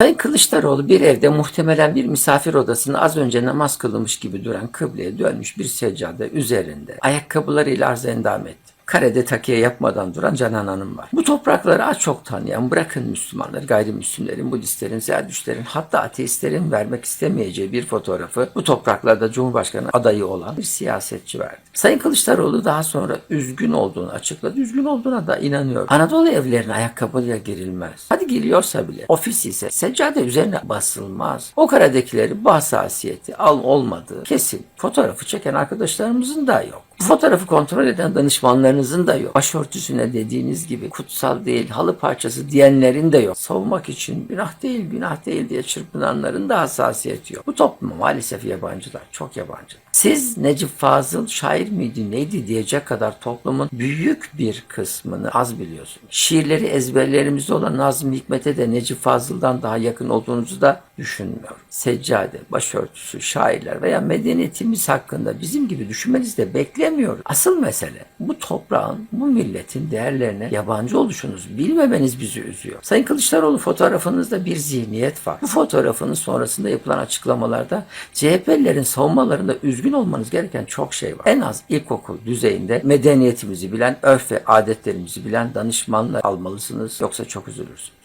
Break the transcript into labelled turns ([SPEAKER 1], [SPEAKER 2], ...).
[SPEAKER 1] Sayın Kılıçdaroğlu bir evde muhtemelen bir misafir odasında az önce namaz kılmış gibi duran kıbleye dönmüş bir seccade üzerinde ayakkabılarıyla arz endam etti. Karede takiye yapmadan duran Canan Hanım var. Bu toprakları az çok tanıyan bırakın Müslümanları, gayrimüslimlerin, Budistlerin, Zerdüştlerin hatta ateistlerin vermek istemeyeceği bir fotoğrafı bu topraklarda Cumhurbaşkanı adayı olan bir siyasetçi verdi. Sayın Kılıçdaroğlu daha sonra üzgün olduğunu açıkladı. Üzgün olduğuna da inanıyorum. Anadolu evlerine ayakkabıyla girilmez. Hadi giriyorsa bile ofis ise seccade üzerine basılmaz. O karadekileri bu hassasiyeti al olmadığı kesin. Fotoğrafı çeken arkadaşlarımızın da yok. Bu fotoğrafı kontrol eden danışmanlarınızın da yok. Başörtüsüne dediğiniz gibi kutsal değil, halı parçası diyenlerin de yok. Savunmak için günah değil, günah değil diye çırpınanların da hassasiyeti yok. Bu topluma maalesef yabancılar, çok yabancı. Siz Necip Fazıl şair miydi, neydi diyecek kadar toplumun büyük bir kısmını az biliyorsunuz. Şiirleri ezberlerimizde olan Nazım Hikmet'e de Necip Fazıl'dan daha yakın olduğunuzu da düşünmüyorum. Seccade, başörtüsü, şairler veya medeniyetimiz hakkında bizim gibi düşünmenizi de beklemiyoruz. Asıl mesele bu toprağın, bu milletin değerlerine yabancı oluşunuz, bilmemeniz bizi üzüyor. Sayın Kılıçdaroğlu fotoğrafınızda bir zihniyet var. Bu fotoğrafının sonrasında yapılan açıklamalarda CHP'lilerin savunmalarında üzgün olmanız gereken çok şey var. En az ilkokul düzeyinde medeniyetimizi bilen, örf ve adetlerimizi bilen danışmanlar almalısınız yoksa çok üzülürsünüz.